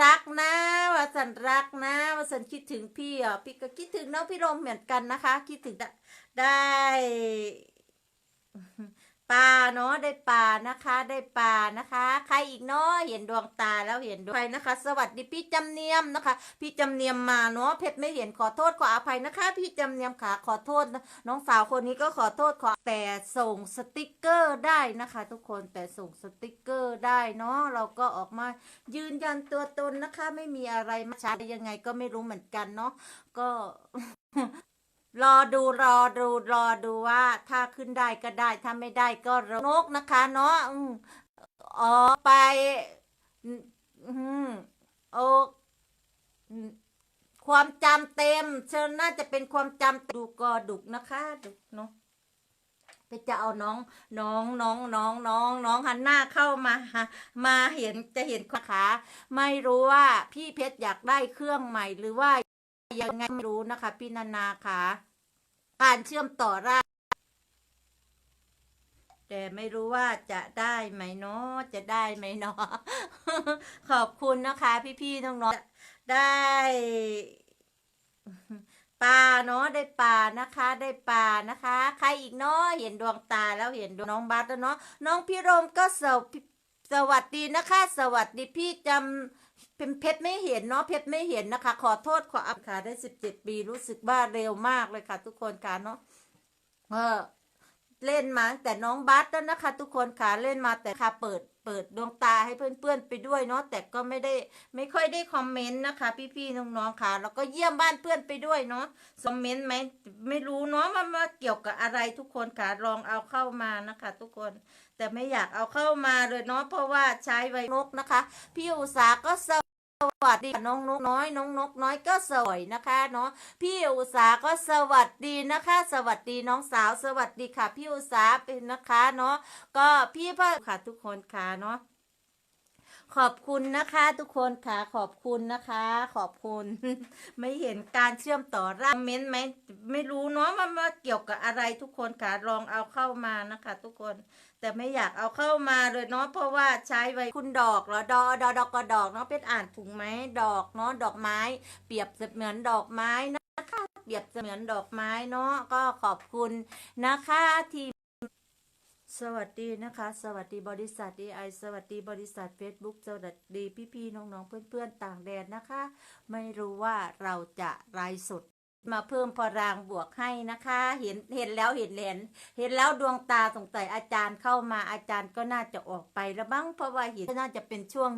รักนะวสันรักนะวสันคิดถึงพี่อะพี่ก็คิดถึงน้องพี่ลมเหมือนกันนะคะ คิดถึงได้ ปลาเนาะได้ปลานะคะ ได้ปลานะคะ ใครอีกเนาะเห็นดวงตาแล้วเห็นดวงใครนะคะ สวัสดีพี่จำเนียมนะคะ พี่จำเนียมมาเนาะเพชรไม่เห็นขอโทษขออภัยนะคะ พี่จำเนียมขาขอโทษน้องสาวคนนี้ก็ขอโทษขอแต่ส่งสติกเกอร์ได้นะคะ ทุกคนแต่ส่งสติกเกอร์ได้เนาะเราก็ออกมายืนยันตัวตนนะคะ ไม่มีอะไรมาช้ายังไงก็ไม่รู้เหมือนกันเนาะก็ รอดูรอดูรอดูว่า ถ้าขึ้นได้ก็ได้ ถ้าไม่ได้ก็รนกนะคะเนาะอ๋อไปอืมโอความจำเต็มเชิญน่าจะเป็นความจำดูก็ดุกนะคะดุกเนาะไปจะเอาน้องน้องน้องน้องน้องน้องหันหน้าเข้ามาฮะมาเห็นจะเห็นขาไม่รู้ว่าพี่เพชรอยากได้เครื่องใหม่หรือว่ายังไงไม่รู้นะคะ พี่นานาค่ะ การเชื่อมต่อรากแต่ไม่รู้ว่าจะได้ไหมเนาะจะได้ไหมเนาะขอบคุณนะคะพี่ๆน้องๆได้ปลาเนาะได้ปลานะคะ ได้ปลานะคะ ใครอีกเนาะเห็นดวงตาแล้วเห็นดวงน้องบัสแล้วเนาะน้องพี่รมก็สวสวัสดีนะคะ สวัสดีพี่จำ เป็นเพชรไม่เห็นเนาะเพชรไม่เห็นนะคะ ขอโทษขออับค่ะได้สิบเจ็ดปีรู้สึกว่าเร็วมากเลยค่ะ ทุกคนค่ะเนาะเออเล่นมาแต่น้องบัสแล้วนะคะ ทุกคนค่ะเล่นมาแต่ค่ะเปิด เปิดดวงตาให้เพื่อนๆไปด้วยเนาะแต่ก็ไม่ได้ไม่ค่อยได้คอมเมนต์นะคะ พี่ๆน้องๆค่ะ แล้วก็เยี่ยมบ้านเพื่อนไปด้วยเนาะคอมเมนต์ไหมไม่รู้เนาะมันมาเกี่ยวกับอะไรทุกคนค่ะลองเอาเข้ามานะคะ ทุกคนแต่ไม่อยากเอาเข้ามาเลยเนาะเพราะว่าใช้ไว้นกนะคะ พี่อุตสาก็ สวัสดีน้องนกน้อยน้องนกน้อยก็สวยนะคะเนาะพี่อุษาก็สวัสดีนะคะ สวัสดีน้องสาว สวัสดีค่ะ พี่อุษาเป็นนะคะเนาะก็พี่พ่อค่ะทุกคนค่ะเนาะ ขอบคุณนะคะทุกคนค่ะขอบคุณนะคะ ขอบคุณ ไม่เห็นการเชื่อมต่อรากคอมเมนต์ไหมไม่รู้เนาะมันมาเกี่ยวกับอะไรทุกคนค่ะลองเอาเข้ามานะคะ ทุกคน แต่ไม่อยากเอาเข้ามาเลยเนาะเพราะว่าใช้ไว้คุณดอกเหรอดอดอดอกกระดอกเนาะเป็นอ่านถูกไหมดอกเนาะดอกไม้ เปรียบเสมือนดอกไม้นะคะเปรียบเสมือนดอกไม้เนาะก็ขอบคุณนะคะที่ สวัสดีนะคะ สวัสดีบริษัท AI สวัสดีบริษัท Facebook สวัสดีพี่ๆน้องๆเพื่อนๆต่างแดนนะคะ ไม่รู้ว่าเราจะไลฟ์สดมาเพิ่มพลังบวกให้นะคะ เห็นเห็นแล้วเห็นเห็น เห็นแล้วดวงตาสงสัยอาจารย์เข้ามาอาจารย์ก็น่าจะออกไปแล้วบ้างเพราะว่าเห็นน่าจะเป็นช่วง